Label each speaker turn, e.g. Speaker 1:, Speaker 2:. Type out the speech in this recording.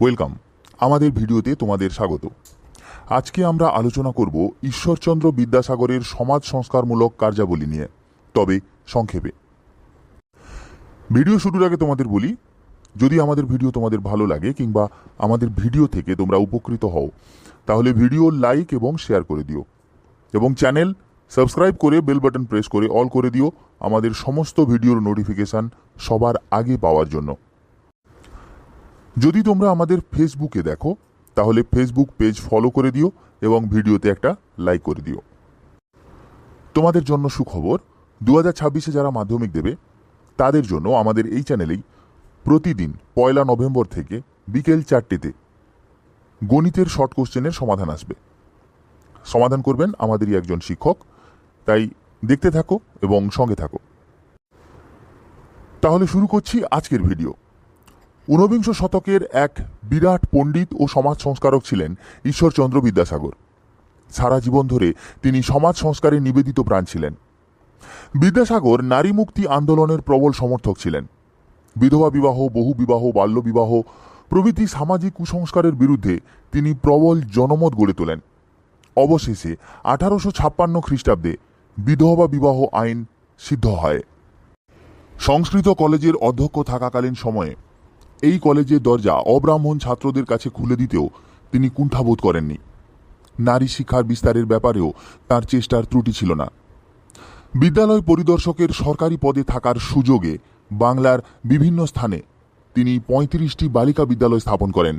Speaker 1: Welcome. আমাদের ভিডিওতে তোমাদের স্বাগত। আজকে আমরা আলোচনা করব ঈশ্বরচন্দ্র বিদ্যাসাগরের সমাজ সংস্কারমূলক কার্যাবলী নিয়ে, তবে সংক্ষেপে। ভিডিও শুরুর আগে তোমাদের বলি, যদি আমাদের ভিডিও তোমাদের ভালো লাগে কিংবা আমাদের ভিডিও থেকে তোমরা উপকৃত হও, তাহলে ভিডিও লাইক এবং শেয়ার করে দিও। এবং চ্যানেল সাবস্ক্রাইব করে বেল বাটন প্রেস করে অল করে দিও, আমাদের সমস্ত ভিডিওর নোটিফিকেশন সবার আগে পাওয়ার জন্য। যদি তোমরা আমাদের ফেসবুকে দেখো, তাহলে ফেসবুক পেজ ফলো করে দিও এবং ভিডিওতে একটা লাইক করে দিও। তোমাদের জন্য সুখবর দু হাজার ছাব্বিশে যারা মাধ্যমিক দেবে, তাদের জন্য আমাদের এই চ্যানেলেই প্রতিদিন পয়লা নভেম্বর থেকে বিকেল চারটেতে গণিতের শর্ট কোশ্চেনের সমাধান আসবে। সমাধান করবেন আমাদেরই একজন শিক্ষক, তাই দেখতে থাকো এবং সঙ্গে থাকো। তাহলে শুরু করছি আজকের ভিডিও। ঊনবিংশ শতকের এক বিরাট পণ্ডিত ও সমাজ সংস্কারক ছিলেন ঈশ্বরচন্দ্র বিদ্যাসাগর। সারা জীবন ধরে তিনি সমাজ সংস্কারে নিবেদিত প্রাণ ছিলেন। বিদ্যাসাগর নারী মুক্তি আন্দোলনের প্রবল সমর্থক ছিলেন। বিধবা বিবাহ, বহু বিবাহ বাল্যবিবাহ প্রভৃতি সামাজিক কুসংস্কারের বিরুদ্ধে তিনি প্রবল জনমত গড়ে তোলেন। অবশেষে আঠারোশো ছাপ্পান্ন খ্রিস্টাব্দে বিধবা বিবাহ আইন সিদ্ধ হয়। সংস্কৃত কলেজের অধ্যক্ষ থাকাকালীন সময়ে এই কলেজের দরজা অব্রাহ্মণ ছাত্রদের কাছে খুলে দিতেও তিনি কুণ্ঠাবোধ করেননি। নারী শিক্ষার বিস্তারের ব্যাপারেও তার চেষ্টার ত্রুটি ছিল না। বিদ্যালয় পরিদর্শকের সরকারি পদে থাকার সুযোগে বাংলার বিভিন্ন স্থানে তিনি পঁয়ত্রিশটি বালিকা বিদ্যালয় স্থাপন করেন।